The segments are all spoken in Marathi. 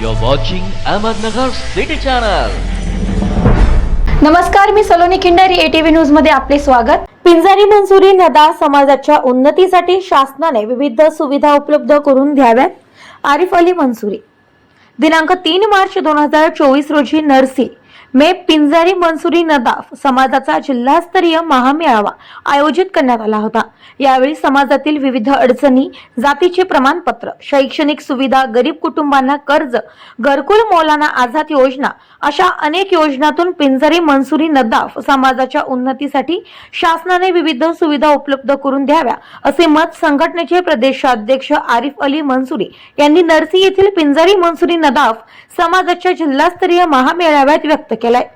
You're watching Ahmednagar City Channel. नमस्कार मी सलोनी खिंडारी एटीव्ही न्यूजमध्ये आपले स्वागत. पिंजारी मंजुरी नदा समाजाच्या उन्नतीसाठी शासनाने विविध सुविधा उपलब्ध करून द्याव्यात. आरिफ अली मंजुरी. दिनांक तीन मार्च दोन हजार चोवीस रोजी नरसी. मे पिंजारी मंसुरी नदाफ समाजाचा जिल्हास्तरीय महामेळावा आयोजित करण्यात आला होता. यावेळी समाजातील विविध अडचणी जातीचे प्रमाणपत्र शैक्षणिक सुविधा गरीब कुटुंबांना कर्ज घरकुल मौलाना आझाद योजना अशा अनेक योजनातून पिंजारी मंजुरी नदाफ समाजाच्या उन्नतीसाठी शासनाने विविध सुविधा उपलब्ध करून द्याव्या असे मत संघटनेचे प्रदेशाध्यक्ष आरिफ अली मंसुरी यांनी नरसी येथील पिंजारी मंसुरी नदाफ समाजाच्या जिल्हास्तरीय महामेळाव्यात व्यक्त केलाय.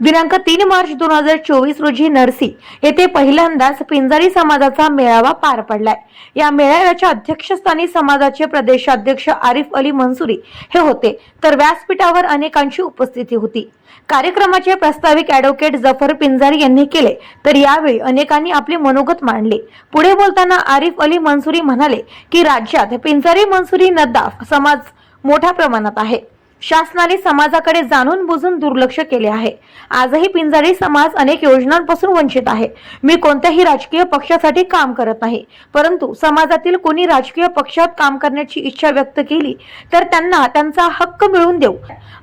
दिनांक तीन मार्च दोन हजार चोवीस रोजी नरसी येथे पहिल्यांदाच पिंजारी समाजाचा मेळावा पार पडलाय. या मेळाव्याच्या अध्यक्षस्थानी समाजाचे प्रदेशाध्यक्ष आरिफ अली मंसुरी हे होते. तर व्यासपीठावर अनेकांची उपस्थिती होती. कार्यक्रमाचे प्रस्ताविक ऍडव्होकेट जफर पिंजारी यांनी केले तर यावेळी अनेकांनी आपले मनोगत मांडले. पुढे बोलताना आरिफ अली मंसुरी म्हणाले की राज्यात पिंजारी मंसुरी नद्दाफ समाज मोठ्या प्रमाणात आहे. शासनाने समाजाकडे जाणून बुजून दुर्लक्ष केले आहे. आजही पिंजारी समाज अनेक योजनांपासून वंचित आहे. मी कोणत्याही राजकीय पक्षासाठी काम करत नाही. परंतु समाजातील कोणी राजकीय पक्षात काम करण्याची इच्छा व्यक्त केली तर त्यांना त्यांचा हक्क मिळवून देऊ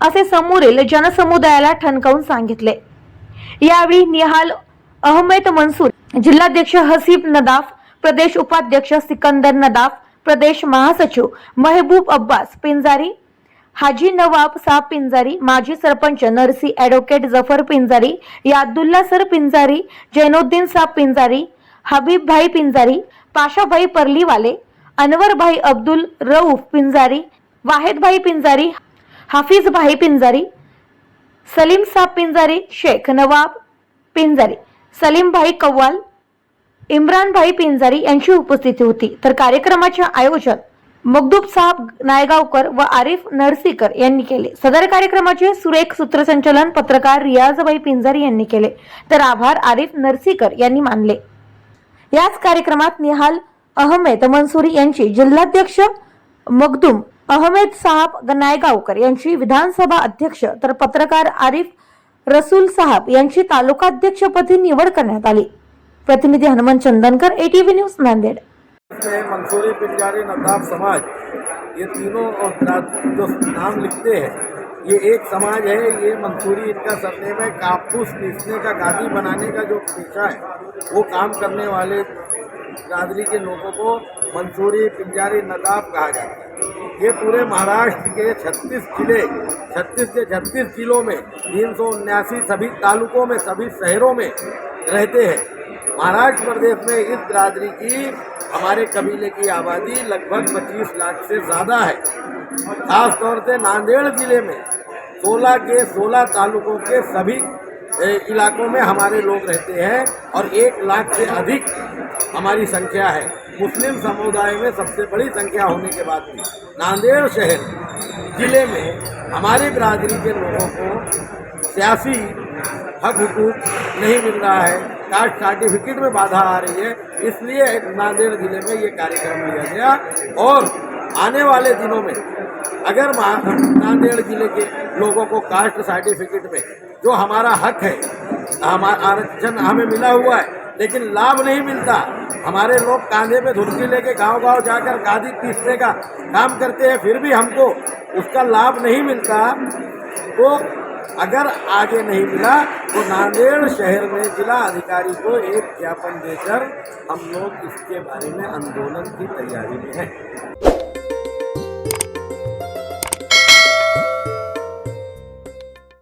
असे समोरील जनसमुदायाला ठणकावून सांगितले. यावेळी निहाल अहमेद मनसूर जिल्हाध्यक्ष हसीब नदाफ प्रदेश उपाध्यक्ष सिकंदर नदाफ प्रदेश महासचिव महबूब अब्बास पिंजारी हाजी नवाब साहब पिंजारी माजी सरपंच नरसी ॲडव्होकेट जफर पिंजारी यादुल्ला सर पिंजारी जैनुद्दीन साहब पिंजारी हबीबभाई पिंजारी पाशाभाई परलीवाले अनवरभाई अब्दुल रऊफ पिंजारी वाहेदभाई पिंजारी हाफिजभाई पिंजारी सलीम साहब पिंजारी शेख नवाब पिंजारी सलीमभाई कव्वाल इम्रानभाई पिंजारी यांची उपस्थिती होती. तर कार्यक्रमाचे आयोजन मगदूब साहब नायगावकर व आरिफ नरसीकर यांनी केले. सदर कार्यक्रमाचे सुरेख सूत्रसंचालन पत्रकार रियाजबाई पिंजर यांनी केले. तर आभार आरिफ नरसीकर यांनी मानले. याच कार्यक्रमात निहाल अहमेद मनसुरी यांची जिल्हाध्यक्ष मगदूम अहमेद साहब नायगावकर यांची विधानसभा अध्यक्ष तर पत्रकार आरिफ रसूल साहब यांची तालुकाध्यक्षपदी निवड करण्यात आली. प्रतिनिधी हनुमान चंदनकर एटीव्ही न्यूज नांदेड. इसमें मंसूरी, पिंजारी नदाब समाज, ये तीनों और जो नाम लिखते हैं, ये एक समाज है, ये मंसूरी इनका सरनेम में कापूस पीसने का, गादी बनाने का जो पेशा है, वो काम करने वाले बरादरी के लोगों को मंसूरी, पिंजारी नदाब कहा जाता है। ये पूरे महाराष्ट्र के 36 ज़िले 36 के 36 जिलों में, तीन सभी तालुकों में, सभी शहरों में रहते हैं। महाराष्ट्र प्रदेश में इस बिरादरी की हमारे कबीले की आबादी लगभग 25 लाख से ज़्यादा है। खास तौर से नांदेड़ ज़िले में 16 के 16 तालुकों के सभी इलाकों में हमारे लोग रहते हैं और एक लाख से अधिक हमारी संख्या है। मुस्लिम समुदाय में सबसे बड़ी संख्या होने के बाद भी, नांदेड़ शहर ज़िले में हमारी बिरादरी के लोगों को सियासी हक हुकूक नहीं मिल रहा है। कास्ट सर्टिफिकेट में बाधा आ रही है, इसलिए नांदेड़ ज़िले में ये कार्यक्रम लिया गया। और आने वाले दिनों में अगर नांदेड़ ज़िले के लोगों को कास्ट सर्टिफिकेट में जो हमारा हक है, हमारा आरक्षण हमें मिला हुआ है लेकिन लाभ नहीं मिलता। हमारे लोग कांधे पे धुरकी लेके गाँव गाँव जाकर गादी पीसने का काम करते हैं, फिर भी हमको उसका लाभ नहीं मिलता। तो अगर आगे नहीं मिला तो नांदेड़ शहर में जिला अधिकारी को एक ज्ञापन देकर हम लोग इसके बारे में आंदोलन की तैयारी में हैं।